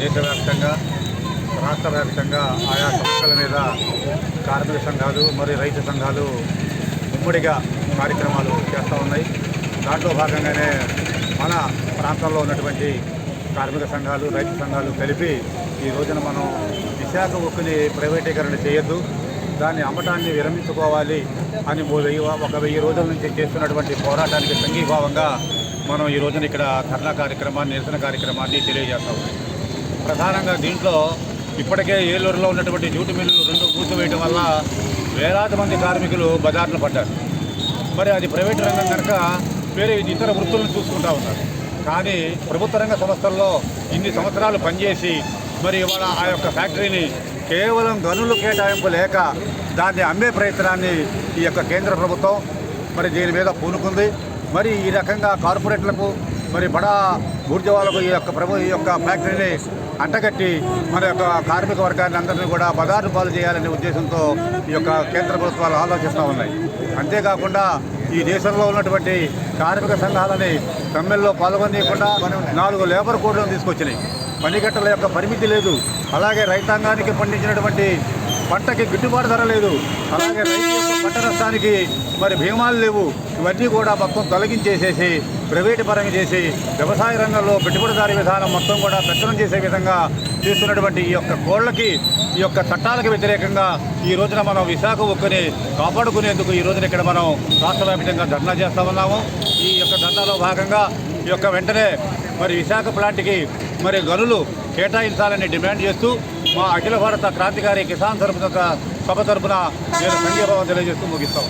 దేశవ్యాప్తంగా రాష్ట్ర వ్యాప్తంగా ఆయా సమస్యల మీద కార్మిక సంఘాలు మరియు రైతు సంఘాలు ఉమ్మడిగా కార్యక్రమాలు చేస్తూ ఉన్నాయి. దాంట్లో భాగంగానే మన ప్రాంతంలో ఉన్నటువంటి కార్మిక సంఘాలు రైతు సంఘాలు కలిపి ఈ రోజున మనం విశాఖ ఉక్కుని ప్రైవేటీకరణ చేయొద్దు. దాన్ని అమ్మటాన్ని విరమించుకోవాలి అని ఒక వెయ్యి రోజుల నుంచి చేస్తున్నటువంటి పోరాటానికి సంఘీభావంగా మనం ఈ రోజున ఇక్కడ ధర్నా కార్యక్రమాన్ని నిరసన కార్యక్రమాన్ని తెలియజేస్తాం ప్రధానంగా దీంట్లో ఇప్పటికే ఏలూరులో ఉన్నటువంటి జ్యూటి మిల్లులు రెండు కూర్చోవేయడం వల్ల వేలాది మంది కార్మికులు బజార్లు పడ్డారు. మరి అది ప్రైవేట్ రంగం కనుక వేరే ఇతర వృత్తులను చూసుకుంటా ఉన్నారు. కానీ ప్రభుత్వ రంగ సంస్థల్లో ఇన్ని సంవత్సరాలు పనిచేసి మరి ఇవాళ ఆ యొక్క ఫ్యాక్టరీని కేవలం గనులు కేటాయింపు లేక దాన్ని అమ్మే ప్రయత్నాన్ని ఈ యొక్క కేంద్ర ప్రభుత్వం మరి దీని మీద పూనుకుంది. మరి ఈ రకంగా కార్పొరేట్లకు మరి బడా ఊర్జవాళ్ళకు ఈ యొక్క ప్రభు ఈ యొక్క ఫ్యాక్టరీని అంటగట్టి మన యొక్క కార్మిక వర్గాన్ని అందరినీ కూడా బదారు పాలు చేయాలనే ఉద్దేశంతో ఈ యొక్క కేంద్ర ప్రభుత్వాలు ఆలోచిస్తూ ఉన్నాయి. అంతేకాకుండా ఈ దేశంలో ఉన్నటువంటి కార్మిక సంఘాలని సమ్మెల్లో పాల్గొనకుండా నాలుగు లేబర్ కోడ్లను తీసుకొచ్చినాయి. పనిగట్టల యొక్క పరిమితి లేదు. అలాగే రైతాంగానికి పండించినటువంటి పంటకి గిట్టుబాటు ధర లేదు. అలాగే రైతు యొక్క పంట నష్టానికి మరి భీమాలు లేవు. ఇవన్నీ కూడా మొత్తం తొలగించేసేసి ప్రైవేటు పరంగా చేసి వ్యవసాయ రంగంలో పెట్టుబడిదారి విధానం మొత్తం కూడా పెత్తనం చేసే విధంగా చేస్తున్నటువంటి ఈ యొక్క కోళ్ళకి ఈ యొక్క చట్టాలకు వ్యతిరేకంగా ఈ రోజున మనం విశాఖ ఒక్కని కాపాడుకునేందుకు ఈ రోజున ఇక్కడ మనం రాష్ట్ర వ్యాప్తంగా ధర్నా చేస్తా ఉన్నాము. ఈ యొక్క ధర్నాలో భాగంగా ఈ యొక్క వెంటనే మరి విశాఖ ప్లాంట్కి మరి గనులు కేటాయించాలని డిమాండ్ చేస్తూ మా అఖిల భారత క్రాంతికారి కిసాన్ తరపున సభ తరపున నేను సంఘీభావం తెలియజేస్తూ ముగిస్తాం